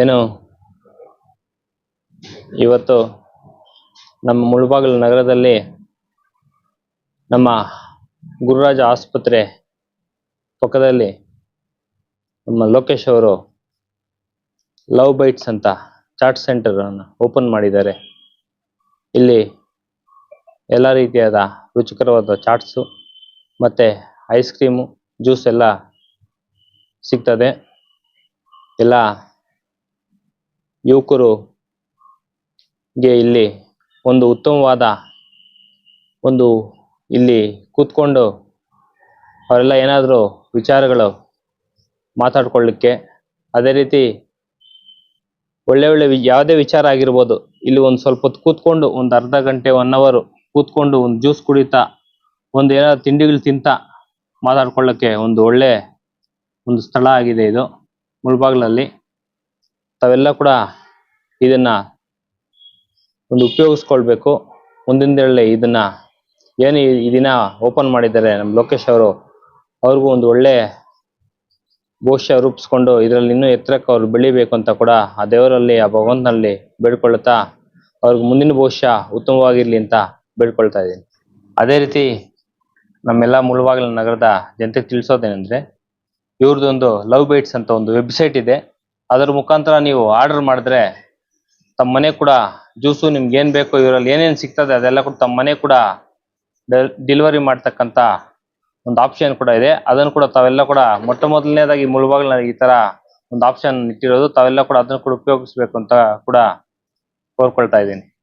ಏನು? ಇವತ್ತು ನಮ್ಮ ಮುಳಬಾಗಿಲು ನಗರದಲ್ಲಿ ನಮ್ಮ ಗುರುರಾಜ ಆಸ್ಪತ್ರೆ ಪಕ್ಕದಲ್ಲಿ ನಮ್ಮ ಲೋಕೇಶ್ ಅವರು ಲವ್ ಬೈಟ್ಸ್ ಅಂತ ಚಾಟ್ ಸೆಂಟರ್ ಅನ್ನು ಓಪನ್ ಮಾಡಿದ್ದಾರೆ. ಇಲ್ಲಿ ಎಲ್ಲ ರೀತಿಯಾದ ರುಚಿಕರವಾದ ಚಾಟ್ಸು ಮತ್ತೆ ಐಸ್ ಕ್ರೀಮು, ಜ್ಯೂಸ್ ಎಲ್ಲ ಸಿಗ್ತದೆ. ಎಲ್ಲ ಯುವಕರು ಗೆ ಇಲ್ಲಿ ಒಂದು ಉತ್ತಮವಾದ ಒಂದು ಇಲ್ಲಿ ಕೂತ್ಕೊಂಡು ಅವರೆಲ್ಲ ಏನಾದರೂ ವಿಚಾರಗಳು ಮಾತಾಡ್ಕೊಳ್ಳಿಕ್ಕೆ. ಅದೇ ರೀತಿ ಒಳ್ಳೆ ಒಳ್ಳೆ ಯಾವುದೇ ವಿಚಾರ ಆಗಿರ್ಬೋದು, ಇಲ್ಲಿ ಒಂದು ಸ್ವಲ್ಪ ಹೊತ್ತು ಕೂತ್ಕೊಂಡು ಒಂದು ಅರ್ಧ ಗಂಟೆ ಒನ್ ಅವರ್ ಕೂತ್ಕೊಂಡು ಒಂದು ಜ್ಯೂಸ್ ಕುಡಿತಾ, ಒಂದು ಏನಾದ್ರು ತಿಂಡಿಗಳು ತಿಂತಾ ಮಾತಾಡ್ಕೊಳ್ಳೋಕ್ಕೆ ಒಂದು ಒಳ್ಳೆ ಒಂದು ಸ್ಥಳ ಆಗಿದೆ ಇದು ಮುಳ್ಬಾಗ್ಲಲ್ಲಿ. ತಾವೆಲ್ಲ ಕೂಡ ಇದನ್ನ ಒಂದು ಉಪಯೋಗಿಸ್ಕೊಳ್ಬೇಕು. ಮುಂದಿನ ದಿನದಲ್ಲಿ ಇದನ್ನ ಏನು ಈ ದಿನ ಓಪನ್ ಮಾಡಿದ್ದಾರೆ ನಮ್ಮ ಲೋಕೇಶ್ ಅವರು, ಅವ್ರಿಗೂ ಒಂದು ಒಳ್ಳೆ ಭವಿಷ್ಯ ರೂಪಿಸ್ಕೊಂಡು ಇದರಲ್ಲಿ ಇನ್ನೂ ಎತ್ತರಕ್ಕೆ ಅವ್ರು ಬೆಳಿಬೇಕು ಅಂತ ಕೂಡ ಆ ದೇವರಲ್ಲಿ, ಆ ಭಗವಂತನಲ್ಲಿ ಬೇಡ್ಕೊಳ್ತಾ ಅವ್ರಿಗೆ ಮುಂದಿನ ಭವಿಷ್ಯ ಉತ್ತಮವಾಗಿರ್ಲಿ ಅಂತ ಬೇಡ್ಕೊಳ್ತಾ ಇದ್ದೀನಿ. ಅದೇ ರೀತಿ ನಮ್ಮೆಲ್ಲ ಮುಳುವಾಗಲ ನಗರದ ಜನತೆಗೆ ತಿಳಿಸೋದೇನೆಂದ್ರೆ ಇವ್ರದ್ದೊಂದು ಲವ್ ಬೈಟ್ಸ್ ಅಂತ ಒಂದು ವೆಬ್ಸೈಟ್ ಇದೆ. ಅದರ ಮುಖಾಂತರ ನೀವು ಆರ್ಡರ್ ಮಾಡಿದ್ರೆ ತಮ್ಮ ಮನೆ ಕೂಡ ಜ್ಯೂಸು ನಿಮ್ಗೆ ಏನ್ ಬೇಕು ಇವರಲ್ಲಿ ಏನೇನ್ ಸಿಗ್ತದೆ ಅದೆಲ್ಲ ಕೂಡ ತಮ್ಮ ಮನೆ ಕೂಡ ಡೆಲಿವರಿ ಮಾಡ್ತಕ್ಕಂತ ಒಂದು ಆಪ್ಷನ್ ಕೂಡ ಇದೆ. ಅದನ್ನು ಕೂಡ ತಾವೆಲ್ಲ ಕೂಡ ಮೊಟ್ಟ ಮೊದಲನೇದಾಗಿ ಮುಳುಬಾಗಿಲ ಈ ತರ ಒಂದು ಆಪ್ಷನ್ ಇಟ್ಟಿರೋದು. ತಾವೆಲ್ಲ ಕೂಡ ಅದನ್ನು ಕೂಡ ಉಪಯೋಗಿಸ್ಬೇಕು ಅಂತ ಕೂಡ ಕೋರ್ಕೊಳ್ತಾ ಇದ್ದೀನಿ.